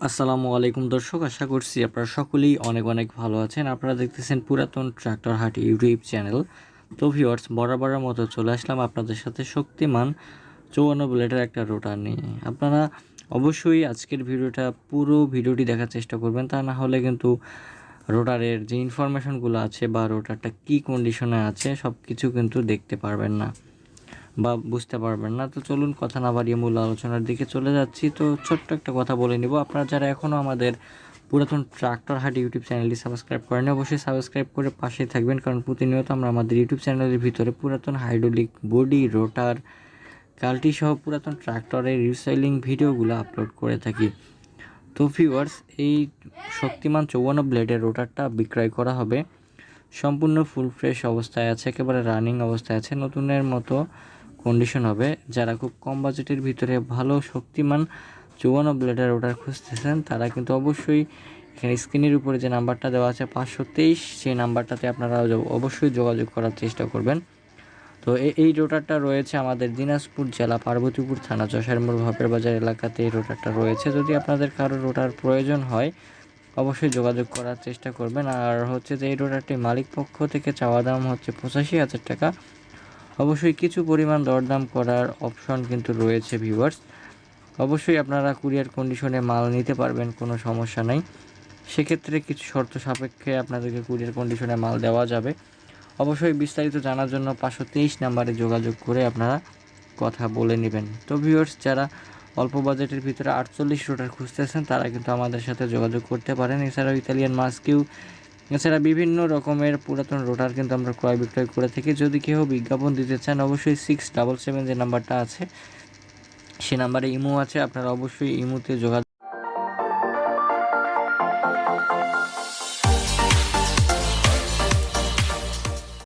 আসসালামু আলাইকুম দর্শক, আশা করছি আপনারা সকলেই অনেক অনেক ভালো আছেন। আপনারা দেখতেছেন পুরাতন ট্রাক্টর হাট ইউটিউব চ্যানেল। তো ভিওয়ার্স বরাবরের মতো চলে আসলাম আপনাদের সাথে শক্তিমান চৌয়ান্ন বুলেটের একটা রোটার নিয়ে। আপনারা অবশ্যই আজকের ভিডিওটা, পুরো ভিডিওটি দেখার চেষ্টা করবেন। তা না হলে কিন্তু রোটারের যে ইনফরমেশনগুলো আছে বা রোটারটা কী কন্ডিশনে আছে সব কিছু কিন্তু দেখতে পারবেন না। বা বুঝতে পারবেন না। তো চলুন কথা না বাড়িয়ে মূল আলোচনার দিকে চলে যাচ্ছি। তো ছোট্ট একটা কথা বলে নিব। আপনারা যারা এখনও আমাদের পুরাতন ট্রাক্টর হাট ইউটিউব চ্যানেলটি সাবস্ক্রাইব করেন অবশ্যই সাবস্ক্রাইব করে পাশেই থাকবেন। কারণ প্রতিনিয়ত আমরা আমাদের ইউটিউব চ্যানেলের ভিতরে পুরাতন হাইড্রোলিক বডি, রোটার, কাল্টি সহ পুরাতন ট্রাক্টরের রিসাইলিং ভিডিওগুলো আপলোড করে থাকি। তো ভিউয়ার্স এই শক্তিমান চৌয়ান্ন ব্লেডের রোটারটা বিক্রয় করা হবে। সম্পূর্ণ ফুল ফ্রেশ অবস্থায় আছে, একেবারে রানিং অবস্থায় আছে। নতুনের মতো কন্ডিশন হবে। যারা খুব কম বাজেটের ভিতরে ভালো শক্তিমান চৌয়ান্ন ব্লেডের রোটার খুঁজতেছেন, তারা কিন্তু অবশ্যই এখানে স্ক্রিনের উপরে যে নাম্বারটা দেওয়া আছে পাঁচশো তেইশ, সেই নাম্বারটাতে আপনারা অবশ্যই যোগাযোগ করার চেষ্টা করবেন। তো এই রোটারটা রয়েছে আমাদের দিনাজপুর জেলা, পার্বতীপুর থানা যশারমোড় ভাপের বাজার এলাকাতে এই রোটারটা রয়েছে। যদি আপনাদের কারও রোটার প্রয়োজন হয়, অবশ্যই যোগাযোগ করার চেষ্টা করবেন। আর হচ্ছে যে এই রোটারটি মালিক পক্ষ থেকে চাওয়া দাম হচ্ছে পঁচাশি হাজার টাকা। অবশ্যই কিছু পরিমাণ দরদাম করার অপশন কিন্তু রয়েছে ভিউয়ার্স অবশ্যই আপনারা কুরিয়ার কন্ডিশনে মাল নিতে পারবেন, কোনো সমস্যা নাই। সেক্ষেত্রে কিছু শর্ত সাপেক্ষে আপনাদেরকে কুরিয়ার কন্ডিশনে মাল দেওয়া যাবে। অবশ্যই বিস্তারিত জানার জন্য পাঁচশো তেইশ নাম্বারে যোগাযোগ করে আপনারা কথা বলে নেবেন। তো ভিউয়ার্স যারা অল্প বাজেটের ভিতরে আটচল্লিশ রোটার খুঁজতেছেন, তারা কিন্তু আমাদের সাথে যোগাযোগ করতে পারেন। এছাড়াও ইতালিয়ান মাস্কিউ এছাড়া বিভিন্ন রকমের পুরাতন রোটার কিন্তু আমরা ক্রয় বিক্রয় করে থাকি। যদি কেউ বিজ্ঞাপন দিতে চান, অবশ্যই সিক্স ডাবল সেভেন যে নাম্বারটা আছে, সে নাম্বারে ইমো আছে। আপনারা অবশ্যই ইমোতে যোগাযোগ